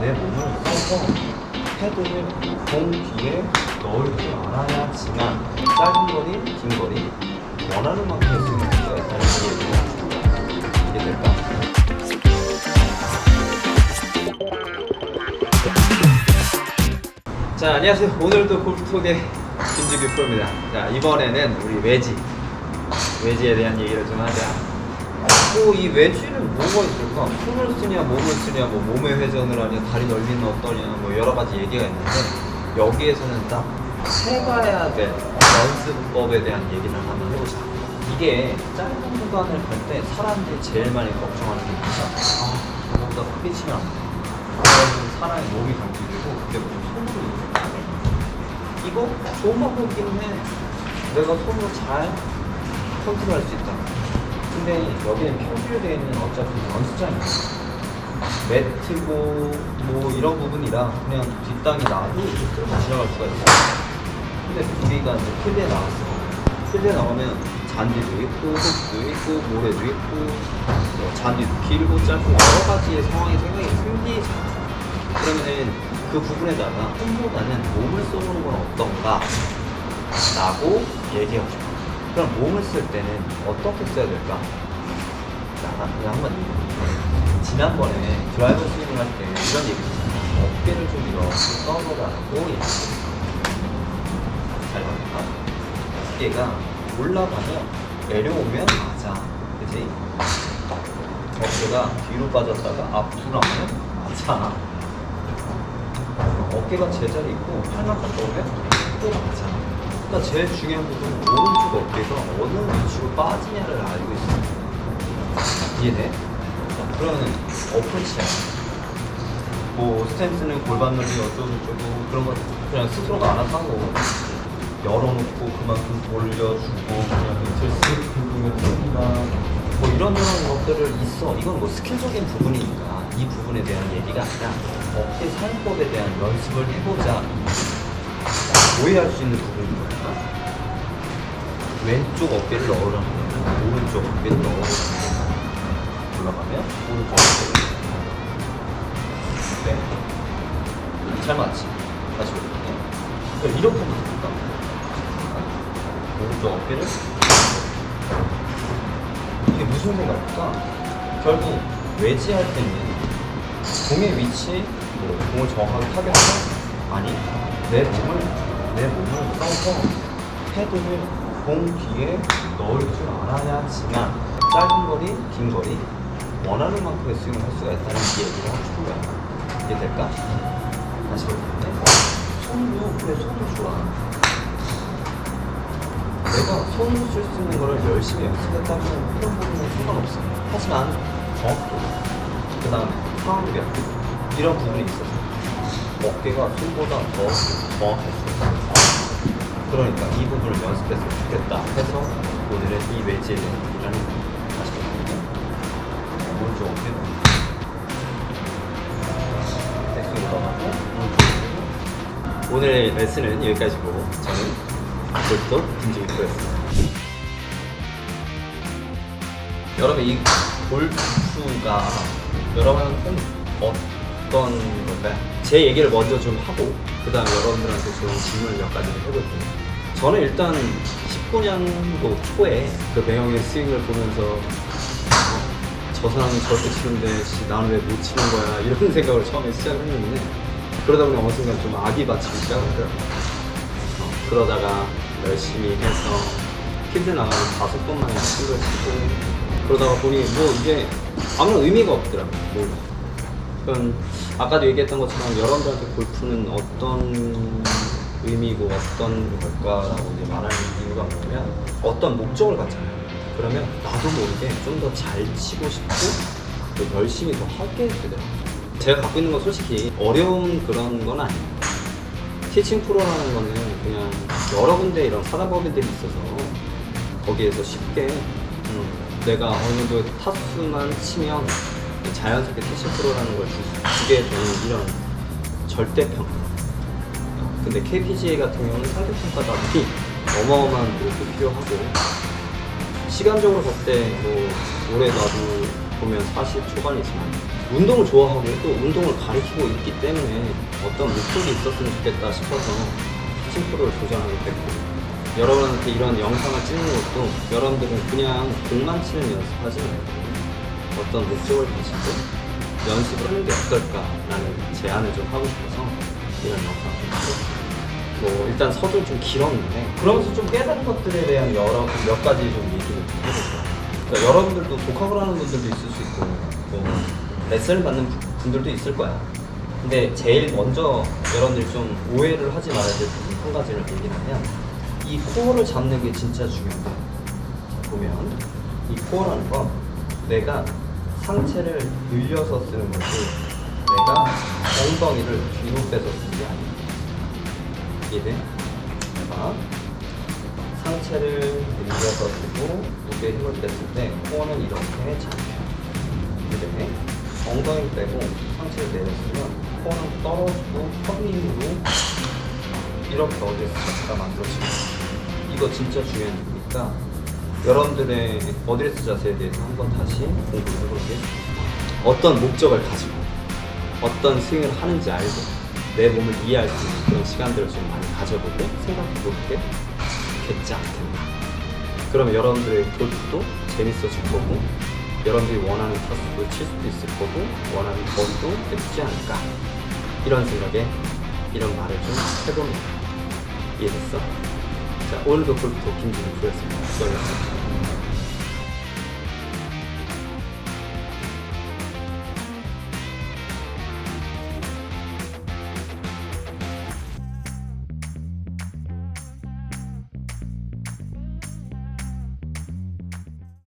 내 몸을 써서 패드를 공 뒤에 넣을 줄 알아야지만 짧은 거리, 긴 거리 원하는 스윙을 할 수가 있다는 얘기예요. 이해될까? 자 안녕하세요. 오늘도 골프톡의 김주규 프로입니다. 자 이번에는 우리 외지 외지에 대한 얘기를 좀 하자. 뭐이 외지는 뭐가 있을까? 손을 쓰냐, 몸을 쓰냐, 뭐 몸의 회전을 하냐, 다리 넓이는 어떠냐, 뭐 여러 가지 얘기가 있는데 여기에서는 딱 해봐야 될 연습법에 대한 얘기를 한번 해보자. 이게 짧은 구간을 갈 때 사람들이 제일 많이 걱정하는 게 뭐냐? 아, 저보다 크게 치면 안 돼. 그러면 사람의 몸이 경직되고 그때부터 손으로 이렇게 이거 좋은 방법이기는 해. 내가 손으로 잘 컨트롤할 수 있다. 근데 여기는 표시되어 있는 어차피 연습장이야. 매트고 뭐 이런 부분이라 그냥 뒷땅이 나도 지나갈 수가 있어. 근데 우리가 이제 필드에 나왔어. 필드에 나오면 잔디도 있고 흙도 있고 모래도 있고 뭐 잔디도 길고 짧고 여러 가지의 상황이 생각이 생기잖아. 그러면은 그 부분에다가 손보다는 몸을 써보는 건 어떤가? 라고 얘기하고 싶어. 그럼 몸을 쓸 때는 어떻게 써야 될까? 자, 나 그냥 한번. 지난번에 드라이버 스윙을 할 때 이런 얘기 했잖아. 어깨를 좀 이렇게 써보라고 얘기했어. 잘 봐봐. 어깨가 올라가면 내려오면 맞아. 그지? 어깨가 뒤로 빠졌다가 앞으로 하면 맞아. 어깨가 제자리 있고 팔만 오면 또 맞아. 그러니까 제일 중요한 부분은 오른쪽 어깨가 어느 위치로 빠지냐를 알고 있어. 이해돼? 자, 그러면 어프로치야. 뭐 스탠스는 골반 넓이 어쩌고저쩌고 그런 거 그냥 스스로가 알아서 하고 열어놓고 그만큼 돌려주고 그냥 밑을 쓱 긁으면 뜬다 뭐 이런 이런 것들을 있어 이건 뭐 스킬적인 부분이니까 이 부분에 대한 얘기가 아니라 어깨 사용법에 대한 연습을 해보자 오해할 수 있는 부분인 거야 왼쪽 어깨를 넣으라는 거야 오른쪽 어깨를 넣으라는 거야 올라가면 오른쪽 어깨를 네. 잘 맞지? 다시 볼게요. 그러니까 이렇게 하면 됩니까? 오른쪽 어깨를 이게 무슨 생각일까? 결국 외지할 때는 공의 위치, 뭐 공을 정확하게 타격하면 아니 내 몸을 내 몸을 써서 패드를 공 뒤에 넣을 줄 알아야지만 짧은 거리, 긴 거리 원하는 만큼의 스윙을 할 수가 있다는 이 얘기를 하고 싶은 거야. 이해될까? 다시 볼게요. 손도 그래 손도 좋아. 내가 손으로 쓸수 있는 거를 열심히 연습했다면 그런 부분은 상관없어. 하지만 정확도, 그 다음에 파운드력 이런 부분이 있어서 어깨가 손보다 더 정확했어. 그러니까 이 부분을 연습했으면 좋겠다 해서 오늘은 이 외지에 대한 거야. 다시 볼게요. 오른쪽 어깨는 백스윙 넘어가고 오늘의 레슨은 여기까지고 저는 골프도 김지희 프로였습니다. 여러분 이 골프가 여러분한테 어떤 걸까요? 제 얘기를 먼저 좀 하고 그 다음 여러분들한테 좀 질문을 몇 가지를 해볼게요. 저는 일단 19년도 초에 그 배영의 스윙을 보면서 어, 저 사람은 저렇게 치는데 씨, 나는 왜 못 치는 거야 이런 생각을 처음에 시작을 했는데 그러다 보니 어느 순간 좀 악이 받치기 시작하더라고요 어, 그러다가 열심히 해서 필드 나가면 다섯 번 만에 친걸 치고 그러다가 보니 뭐 이게 아무런 의미가 없더라고요 뭐 그건 아까도 얘기했던 것처럼 여러분들한테 골프는 어떤 의미고 어떤 걸까라고 이제 말하는 이유가 뭐냐면 어떤 목적을 갖잖아요. 그러면 나도 모르게 좀 더 잘 치고 싶고 또 열심히 더 하게 되더라고요. 제가 갖고 있는 건 솔직히 어려운 그런 건 아니에요. 티칭 프로라는 거는 그냥 여러 군데 이런 사다법인들이 있어서 거기에서 쉽게 음, 내가 어느 정도 타수만 치면 자연스럽게 티칭 프로라는 걸 주- 주게 되는 이런 절대평가 근데 KPGA 같은 경우는 상대평가다 보니 어마어마한 노력이 필요하고 시간적으로 봤을 때뭐 올해 나도 보면 40 초반이지만 운동을 좋아하고 또 운동을 가르치고 있기 때문에 어떤 목적이 있었으면 좋겠다 싶어서 피칭 프로를 도전하게 됐고 여러분한테 이런 영상을 찍는 것도 여러분들은 그냥 공만 치는 연습하지 말고 어떤 목적을 가지고 연습을 하는 게 어떨까라는 제안을 좀 하고 싶어서 이런 영상을. 뭐 일단 서도 좀 길었는데 그러면서 좀 깨달은 것들에 대한 여러 몇 가지 좀 얘기를 좀 해볼게요. 그러니까 여러분들도 독학을 하는 분들도 있을 수 있고 뭐 레슨을 받는 부- 분들도 있을 거야. 근데 제일 먼저 여러분들이 좀 오해를 하지 말아야 될 부분 한 가지를 얘기를 하면 이 코어를 잡는 게 진짜. 자, 보면 이 코어라는 건 내가 상체를 늘려서 쓰는 거지 내가 엉덩이를 뒤로 빼서 쓰는 게 아니야. 이해돼? 자, 상체를 늘려서 쓰고 무게 힘을 뺐을 때 코어는 이렇게 잡혀. 근데 엉덩이 빼고 상체를 내렸으면 코어는 떨어지고 턱 힘으로 이렇게 어디에서 자세가 만들어지고 이거 진짜 중요한 일이니까 여러분들의 어드레스 자세에 대해서 한번 다시 공부를 해볼게요. 어떤 목적을 가지고 어떤 스윙을 하는지 알고 내 몸을 이해할 수 있는 그런 시간들을 좀 많이 가져보고 생각해볼게 겠지 않겠나. 그러면 여러분들의 골프도 재밌어질 거고 여러분들이 원하는 타수도 칠 수도 있을 거고 원하는 거리도 예쁘지 않을까 이런 생각에 이런 말을 좀 해봅니다. 이해됐어? 자 오늘도 골프 도킹 김준호였습니다. 수고하셨습니다.